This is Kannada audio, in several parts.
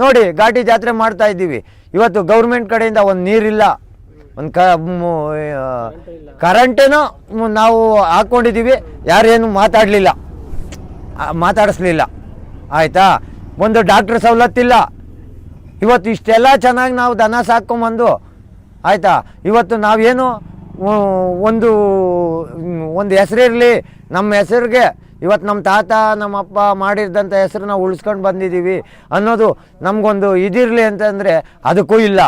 ನೋಡಿ, ಘಾಟಿ ಜಾತ್ರೆ ಮಾಡ್ತಾ ಇದ್ದೀವಿ. ಇವತ್ತು ಗೌರ್ಮೆಂಟ್ ಕಡೆಯಿಂದ ಒಂದು ನೀರಿಲ್ಲ. ಒಂದು ಕ ಕರೆಂಟೇನೋ ನಾವು ಹಾಕ್ಕೊಂಡಿದ್ದೀವಿ ಯಾರೇನು ಮಾತಾಡಲಿಲ್ಲ. ಮಾತಾಡಿಸ್ಲಿಲ್ಲ. ಆಯಿತಾ? ಒಂದು ಡಾಕ್ಟ್ರ್ ಸವಲತ್ತಿಲ್ಲ. ಇವತ್ತು ಇಷ್ಟೆಲ್ಲ ಚೆನ್ನಾಗಿ ನಾವು ದನ ಸಾಕ್ಕೊಂಬಂದು, ಆಯಿತಾ? ಇವತ್ತು ನಾವೇನು ಒಂದು ಒಂದು ಹೆಸರಿರಲಿ, ನಮ್ಮ ಹೆಸರಿಗೆ ಇವತ್ತು ನಮ್ಮ ತಾತ ನಮ್ಮ ಅಪ್ಪ ಹೆಸರನ್ನ ಉಳಿಸ್ಕೊಂಡು ಬಂದಿದ್ದೀವಿ ಅನ್ನೋದು ನಮಗೊಂದು ಇದಿರಲಿ ಅಂತಂದರೆ ಅದಕ್ಕೂ ಇಲ್ಲ.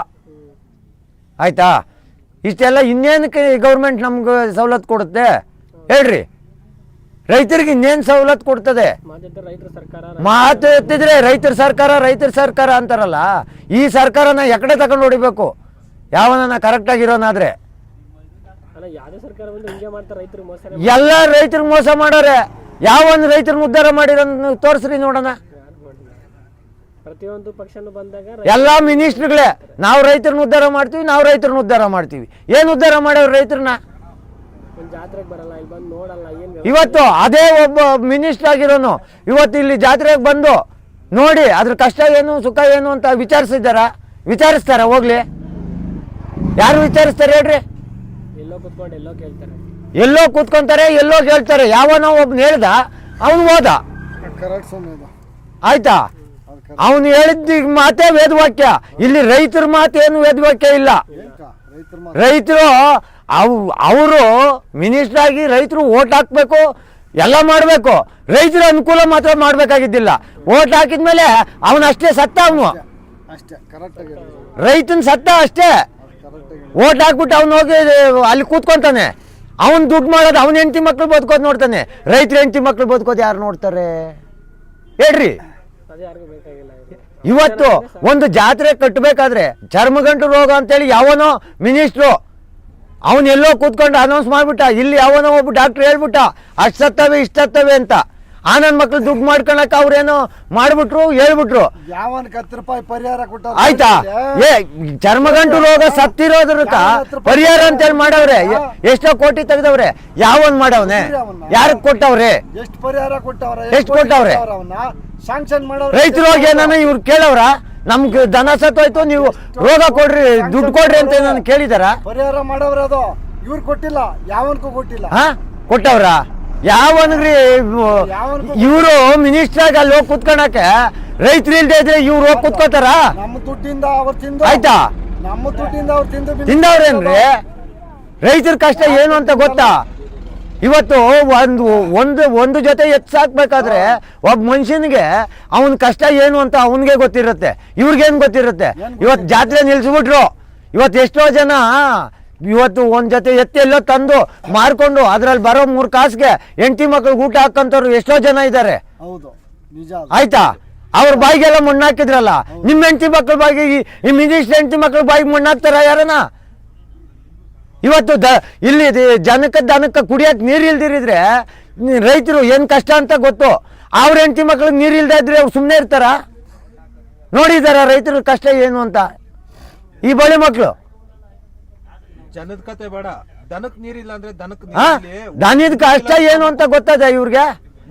ಆಯಿತಾ? ಇಷ್ಟೆಲ್ಲ ಇನ್ನೇನಕ್ಕೆ ಗೌರ್ಮೆಂಟ್ ನಮ್ಗೆ ಸವಲತ್ತು ಕೊಡುತ್ತೆ? ಹೇಳ್ರಿ. ರೈತರಿಗೆ ಇನ್ನೇನು ಸವಲತ್ತು ಕೊಡ್ತದೆ? ಮಾತು ಎತ್ತಿದ್ರೆ ರೈತರ ಸರ್ಕಾರ ರೈತರ ಸರ್ಕಾರ ಅಂತಾರಲ್ಲ ಈ ಸರ್ಕಾರನ ಎಕಡೆ ತಗೊಂಡು ಹೊಡಿಬೇಕು. ಯಾವನ ಕರೆಕ್ಟಾಗಿರೋನಾದ್ರೆ ಎಲ್ಲ ರೈತರು ಮೋಸ ಎಲ್ಲ ರೈತರಿಗೆ ಒಂದು ರೈತರನ್ನ ಉದ್ಧಾರ ಮಾಡಿರೋ ತೋರಿಸ್ರಿ ನೋಡೋಣ. ಪ್ರತಿಯೊಂದು ಪಕ್ಷನು ಬಂದಾಗ ಎಲ್ಲ ಮಿನಿಸ್ಟ್ರುಗಳೇ ನಾವು ರೈತರನ್ನ ಉದ್ಧಾರ ಮಾಡ್ತೀವಿ ನಾವು ರೈತರನ್ನ ಉದ್ಧಾರ ಮಾಡ್ತೀವಿ. ಏನು ಉದ್ಧಾರ ಮಾಡ್ಯಾವ್ರು ರೈತರನ್ನ? ಇವತ್ತು ಅದೇ ಒಬ್ಬ ಮಿನಿಸ್ಟರ್ ಆಗಿರೋನು ಇವತ್ತು ಇಲ್ಲಿ ಜಾತ್ರೆಗೆ ಬಂದು ನೋಡಿ ಅದ್ರ ಕಷ್ಟ ಏನು ಸುಖ ಏನು ಅಂತ ವಿಚಾರಿಸಿದಾರ ವಿಚಾರಿಸ್ತಾರ? ಹೋಗ್ಲಿ. ಯಾರು ವಿಚಾರಿಸ್ತಾರೆ ಹೇಳ್ರಿ. ಎಲ್ಲೋ ಕುತ್ಕೊಂಡು ಎಲ್ಲೋ ಕೇಳ್ತಾರೆ. ಎಲ್ಲೋ ಕೂತ್ಕೊಂತಾರೆ ಎಲ್ಲೋ ಹೇಳ್ತಾರೆ. ಯಾವನೋ ಒಬ್ನ ಹೇಳ್ದ ಅವನು ಹೋದ. ಕರೆಕ್ಟ್ ಆಯ್ತಾ? ಅವನು ಹೇಳಿದ ಮಾತೇ ವೇದವಾಕ್ಯ. ಇಲ್ಲಿ ರೈತರ ಮಾತೇನು ವೇದವಾಕ್ಯ ಇಲ್ಲ. ರೈತರ ರೈತರು ಅವ್ ಅವರು ಮಿನಿಸ್ಟರ್ ಆಗಿ ರೈತರು ಓಟ್ ಹಾಕ್ಬೇಕು ಎಲ್ಲ ಮಾಡಬೇಕು. ರೈತರ ಅನುಕೂಲ ಮಾತ್ರ ಮಾಡಬೇಕಾಗಿದ್ದಿಲ್ಲ. ಓಟ್ ಹಾಕಿದ್ಮೇಲೆ ಅವನಷ್ಟೇ ಸತ್ತ ಅವನು. ರೈತನ ಸತ್ತ ಅಷ್ಟೇ. ಓಟ್ ಹಾಕ್ಬಿಟ್ಟು ಅವ್ನು ಹೋಗಿ ಅಲ್ಲಿ ಕೂತ್ಕೊಂತಾನೆ. ಅವನ್ ದುಡ್ಡು ಮಾಡೋದು ಅವನ ಹೆಂಡತಿ ಮಕ್ಳು ಬದುಕೋದು ನೋಡ್ತಾನೆ. ರೈತರ ಹೆಂಡತಿ ಮಕ್ಳು ಬದುಕೋದು ಯಾರು ನೋಡ್ತಾರೆ? ಹೇಳ್ರಿ. ಇವತ್ತು ಒಂದು ಜಾತ್ರೆ ಕಟ್ಟಬೇಕಾದ್ರೆ ಚರ್ಮಗಂಟು ರೋಗ ಅಂತೇಳಿ ಯಾವನೋ ಮಿನಿಸ್ಟ್ರು ಅವನು ಎಲ್ಲೋ ಕೂತ್ಕೊಂಡು ಅನೌನ್ಸ್ ಮಾಡ್ಬಿಟ್ಟ. ಇಲ್ಲಿ ಯಾವನೋ ಒಬ್ಬ ಡಾಕ್ಟ್ರ್ ಹೇಳ್ಬಿಟ್ಟ ಅಷ್ಟು ಸತ್ತವೆ ಇಷ್ಟು ಅಂತ. ಆ ನನ್ನ ಮಕ್ಳು ದುಡ್ಡು ಮಾಡ್ಕೊಳಕ್ ಅವ್ರೇನು ಮಾಡ್ಬಿಟ್ರು ಹೇಳ್ಬಿಟ್ರು. ಹತ್ತು ರೂಪಾಯಿ ಪರಿಹಾರ ಕೊಟ್ಟ ಆಯ್ತಾ? ಏ ಚರ್ಮಗಂಟು ರೋಗ ಸತ್ತಿರೋದ್ರ ಪರಿಹಾರ ಅಂತೇಳಿ ಮಾಡವ್ರೆ. ಎ- ಎಷ್ಟೋ ಕೋಟಿ ತೆಗ್ದವ್ರೆ. ಯಾವನ್ ಮಾಡವ್ನೆ? ಯಾರು ಕೊಟ್ಟವ್ರೆ? ಎಷ್ಟು ಪರಿಹಾರ ಕೊಟ್ಟವ್ರೆ? ಎಷ್ಟು ಕೊಟ್ಟವ್ರೆ? ಶಾಂಕ್ಷನ್ ಮಾಡೋರು ರೈತರು ಹೋಗಿ ಏನನ್ನ ಇವ್ರು ಕೇಳವ್ರ? ನಮ್ಗೆ ದನ ಸತ್ತೋಯ್ತು ನೀವು ರೋಗ ಕೊಡ್ರಿ ದುಡ್ಡು ಕೊಡ್ರಿ ಅಂತ ನಾನು ಕೇಳಿದಾರ? ಪರಿಹಾರ ಮಾಡವ್ರ ಅದು. ಇವ್ರು ಕೊಟ್ಟಿಲ್ಲ ಯಾವನ್ಗೂ ಕೊಟ್ಟಿಲ್ಲ. ಹಾ? ಕೊಟ್ಟವ್ರ? ಯಾವನ್ಗ್ರಿ ಇವರು ಮಿನಿಸ್ಟರ್ ಆಗಿ ಅಲ್ಲಿ ಹೋಗಿ ಕುತ್ಕೊಳಕ್ಕೆ ರೈತರು ಇಲ್ದೇ ಇದ್ರೆ ಇವ್ರು ಹೋಗಿ ಕುತ್ಕೋತಾರ? ನಮ್ಮ ದುಡ್ಡಿಂದ ಅವ್ರು ತಿಂದು ಆಯ್ತಾ? ನಮ್ಮ ದುಡ್ಡಿಂದ ಅವ್ರು ತಿಂದು ಬಿದ್ದು- ತಿಂದವ್ರೇನ್ರಿ? ರೈತರ ಕಷ್ಟ ಏನು ಅಂತ ಗೊತ್ತಾ? ಇವತ್ತು ಒಂದು ಒಂದು ಒಂದು ಜೊತೆ ಎತ್ತು ಸಾಕ್ಬೇಕಾದ್ರೆ ಒಬ್ಬ ಮನುಷ್ಯನಿಗೆ ಅವನ ಕಷ್ಟ ಏನು ಅಂತ ಅವನಿಗೆ ಗೊತ್ತಿರುತ್ತೆ. ಇವ್ರಿಗೇನು ಗೊತ್ತಿರುತ್ತೆ? ಇವತ್ತು ಜಾತ್ರೆ ನಿಲ್ಸ್ಬಿಟ್ರು. ಇವತ್ತು ಎಷ್ಟೋ ಜನ ಇವತ್ತು ಒಂದು ಜೊತೆ ಎತ್ತಿ ಎಲ್ಲೋ ತಂದು ಮಾರ್ಕೊಂಡು ಅದ್ರಲ್ಲಿ ಬರೋ ಮೂರು ಕಾಸಿಗೆ ಹೆಂಡತಿ ಮಕ್ಳಿಗೆ ಊಟ ಹಾಕಂತವ್ರು ಎಷ್ಟೋ ಜನ ಇದ್ದಾರೆ ಹೌದು. ನಿಜ ಅದು. ಆಯ್ತಾ? ಅವ್ರ ಬಾಯಿಗೆಲ್ಲ ಮಣ್ಣು ಹಾಕಿದ್ರಲ್ಲ ನಿಮ್ಮ ಹೆಂಡತಿ ಮಕ್ಳ ಬಾಯಿಗೆ ಈ- ಈ ಮಿನಿಸ್ಟರ್ ಹೆಂಡತಿ ಮಕ್ಳ ಬಾಯಿಗೆ ಮಣ್ಣು ಹಾಕ್ತಾರ ಯಾರನ ಇವತ್ತು ದ ಇಲ್ಲಿ ದಿ- ಜನಕ್ಕೆ ದನಕ್ಕೆ ಕುಡಿಯಕ್ಕೆ ನೀರು ಇಲ್ದಿರಿದ್ರೆ ರೈತರು ಏನು ಕಷ್ಟ ಅಂತ ಗೊತ್ತು. ಅವ್ರ ಹೆಂಡತಿ ಮಕ್ಳಿಗೆ ನೀರು ಇಲ್ದೇ ಇದ್ರೆ ಅವ್ರು ಸುಮ್ಮನೆ ಇರ್ತಾರ? ನೋಡಿದಾರ ರೈತರ ಕಷ್ಟ ಏನು ಅಂತ? ಈ ಬಳಿ ಮಕ್ಕಳು ಜನದ ಕತೆ ಬೇಡ. ದನಕ್ ನೀರಿಲ್ಲ ಅಂದ್ರೆ ದನಕ್ ದನದ ಕಷ್ಟ ಏನು ಅಂತ ಗೊತ್ತದ ಇವ್ರಿಗೆ?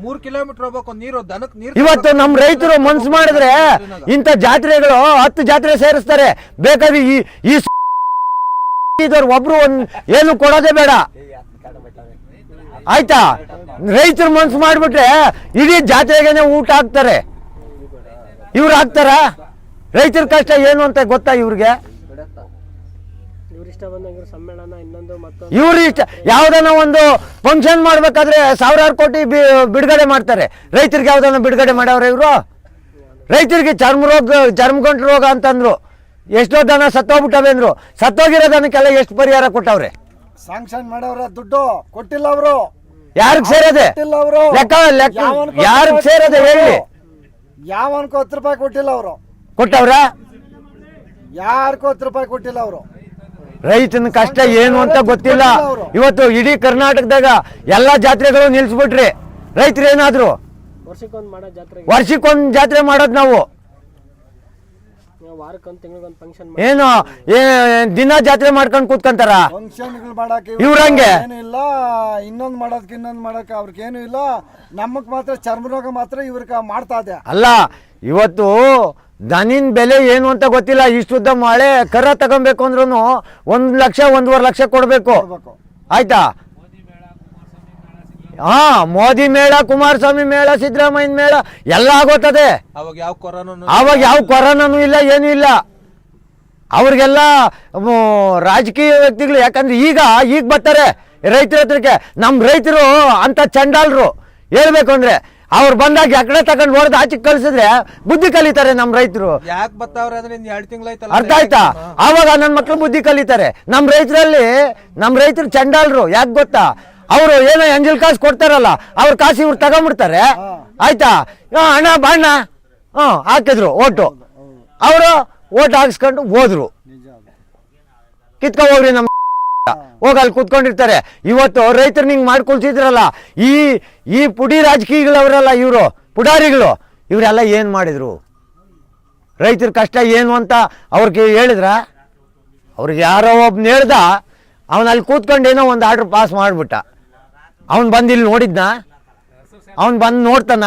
ಮೂರ್ ಕಿಲೋಮೀಟರ್ ಹೋಗ್ಬೇಕು ನೀರು ದನಕ್ ನೀರು ಇವತ್ತು ನಮ್ ರೈತರು ಮನ್ಸು ಮಾಡಿದ್ರೆ ಇಂಥ ಜಾತ್ರೆಗಳು ಹತ್ತು ಜಾತ್ರೆ ಸೇರಿಸ್ತಾರೆ. ಬೇಕಾದ್ರೆ ಈ ಈ ಒಬ್ರು ಒಂದ್ ಏನು ಕೊಡೋದೇ ಬೇಡ. ಆಯ್ತಾ? ರೈತರು ಮನ್ಸು ಮಾಡ್ಬಿಟ್ರೆ ಇಡೀ ಜಾತ್ರೆಗೇನೆ ಊಟ ಹಾಕ್ತಾರೆ. ಇವ್ರು ಹಾಕ್ತಾರ? ರೈತರ ಕಷ್ಟ ಏನು ಅಂತ ಗೊತ್ತಾ ಇವ್ರಿಗೆ? ಇವ್ರು ಇಷ್ಟ ಯಾವ್ದಾನ ಒಂದು ಫಂಕ್ಷನ್ ಮಾಡ್ಬೇಕಾದ್ರೆ ಸಾವಿರಾರು ಕೋಟಿ ಬಿ- ಬಿಡುಗಡೆ ಮಾಡ್ತಾರೆ. ರೈತರಿಗೆ ಯಾವ್ದಾನ ಬಿಡುಗಡೆ ಮಾಡವ್ರ ಇವರು? ರೈತರಿಗೆ ಚರ್ಮ ರೋಗ ಚರ್ಮಗಂಟು ರೋಗ ಅಂತಂದ್ರು. ಎಷ್ಟೋ ದನ ಸತ್ತೋಗ್ಬಿಟ್ಟವೆ ಅಂದ್ರು. ಸತ್ತೋಗಿರೋ ದನಕ್ಕೆಲ್ಲ ಎಷ್ಟು ಪರಿಹಾರ ಕೊಟ್ಟವ್ರೆ? ಸಾಂಕ್ಷನ್ ಮಾಡವ್ರ ದುಡ್ಡು. ಕೊಟ್ಟಿಲ್ಲ ಅವರು. ಯಾರಿಗೆ ಸೇರದೆ? ಕೊಟ್ಟಿಲ್ಲ ಅವರು. ಲೆಕ್ಕ ಲೆಕ್ಕ. ಯಾರಿಗೆ ಸೇರದೆ ಹೇಳಿ. ಯಾವನ್ಕೋ ಹತ್ತು ರೂಪಾಯಿ ಕೊಟ್ಟಿಲ್ಲ ಅವರು. ಕೊಟ್ಟವ್ರ? ಯಾರಿಗೂ ಹತ್ತು ರೂಪಾಯಿ ಕೊಟ್ಟಿಲ್ಲ ಅವರು? ರೈತನ ಕಷ್ಟ ಏನು ಅಂತ ಗೊತ್ತಿಲ್ಲ. ಇವತ್ತು ಇಡೀ ಕರ್ನಾಟಕದಾಗ ಎಲ್ಲಾ ಜಾತ್ರೆಗಳು ನಿಲ್ಸ್ಬಿಟ್ರಿ. ರೈತರು ಏನಾದ್ರು? ವರ್ಷಕ್ಕೊಂದು ಜಾತ್ರೆ ಮಾಡೋದು ನಾವು. ವಾರಕ್ಕೊಂದು ತಿಂಗಳಿಗೊಂದು ಫಂಕ್ಷನ್ ಏನು? ಏ ದಿನ ಜಾತ್ರೆ ಮಾಡ್ಕೊಂಡು ಕೂತ್ಕೊಂತಾರ? ಇವ್ರಂಗೆ? ಏನು ಇಲ್ಲ. ಇನ್ನೊಂದ್ ಮಾಡೋದಕ್ಕೆ ಇನ್ನೊಂದ್ ಮಾಡಕ್ಕೆ ಅವ್ರಿಗೇನು ಇಲ್ಲ. ನಮಗ್ ಮಾತ್ರ ಚರ್ಮ ರೋಗ ಮಾತ್ರ ಇವ್ರಿಗೆ ಮಾಡ್ತಾ ಇದೆ. ಅಲ್ಲ ಇವತ್ತು ದನಿನ್ ಬೆಲೆ ಏನು ಅಂತ ಗೊತ್ತಿಲ್ಲ. ಇಷ್ಟುದ್ದ ಮಳೆ ಕರ ತಗೊಬೇಕು ಅಂದ್ರೂ ಒಂದು ಲಕ್ಷ ಒಂದೂವರೆ ಲಕ್ಷ ಕೊಡಬೇಕು. ಆಯ್ತಾ? ಹಾ ಮೋದಿ ಮೇಳ ಕುಮಾರಸ್ವಾಮಿ ಮೇಳ ಸಿದ್ದರಾಮಯ್ಯ ಮೇಳ ಎಲ್ಲ ಆಗೋತದೆ. ಅವಾಗ ಯಾವ ಕೊರೋನಾ ಆವಾಗ ಯಾವ ಕೊರೋನಾನು ಇಲ್ಲ ಏನು ಇಲ್ಲ. ಅವ್ರಿಗೆಲ್ಲ ರಾಜಕೀಯ ವ್ಯಕ್ತಿಗಳು ಯಾಕಂದ್ರೆ ಈಗ ಈಗ ಬರ್ತಾರೆ ರೈತರ ಹತ್ರಕ್ಕೆ. ನಮ್ಮ ರೈತರು ಅಂತ ಚಂಡಾಲ್ರು. ಹೇಳ್ಬೇಕು ಅಂದ್ರೆ ಅವ್ರು ಬಂದಾಗ ಎಕಡೆ ತಗೊಂಡ್ ಹೊಡೆದು ಆಚೆ ಕಳ್ಸಿದ್ರೆ ಬುದ್ಧಿ ಕಲಿತಾರೆ ನಮ್ ರೈತರು. ಯಾಕೆ ಬರ್ತಾವ್ರೆ ಅಂದ್ರೆ ಇನ್ ಎರಡ್ ತಿಂಗಳಾಯ್ತಲ್ಲ ಅರ್ಥ ಆಯ್ತಾ? ಅವಾಗ ನನ್ನ ಮಕ್ಳು ಬುದ್ಧಿ ಕಲಿತಾರೆ. ನಮ್ ರೈತರಲ್ಲಿ ನಮ್ ರೈತರು ಚಂಡಾಲ್ರು ಯಾಕೆ ಗೊತ್ತಾ? ಅವರು ಏನೋ ಎಂಜಲ್ ಕಾಸು ಕೊಡ್ತಾರಲ್ಲ ಅವ್ರ ಕಾಸು ಇವ್ರು ತಗೊಂಡ್ಬಿಡ್ತಾರೆ ಆಯ್ತಾ? ಆ, ಅಣ್ಣ ಬಣ್ಣ ಹ್ಮ್ ಹಾಕಿದ್ರು ಓಟು. ಅವರು ಓಟ್ ಹಾಕ್ಸ್ಕೊಂಡು ಹೋದ್ರು. ಕಿತ್ಕೊ ಹೋಗ್ರಿ ನಮ್ಮ ಹೋಗಿ ಅಲ್ಲಿ ಕೂತ್ಕೊಂಡಿರ್ತಾರೆ. ಇವತ್ತು ರೈತರು ನಿಂಗೆ ಮಾಡ್ಕೊಳ್ತಿದ್ರಲ್ಲ ಈ ಈ ಪುಡಿ ರಾಜಕೀಯಗಳವರಲ್ಲ ಇವರು, ಪುಡಾರಿಗಳು, ಇವರೆಲ್ಲ ಏನು ಮಾಡಿದ್ರು? ರೈತರ ಕಷ್ಟ ಏನು ಅಂತ ಅವ್ರಿಗೆ ಹೇಳಿದ್ರ? ಅವ್ರಿಗೆ ಯಾರೋ ಒಬ್ನ ಹೇಳ್ದ, ಅವನು ಅಲ್ಲಿ ಕೂತ್ಕೊಂಡೇನೋ ಒಂದು ಆರ್ಡ್ರ್ ಪಾಸ್ ಮಾಡಿಬಿಟ್ಟ. ಅವನು ಬಂದು ಇಲ್ಲಿ ನೋಡಿದ್ನ? ಅವನು ಬಂದು ನೋಡ್ತಾನ?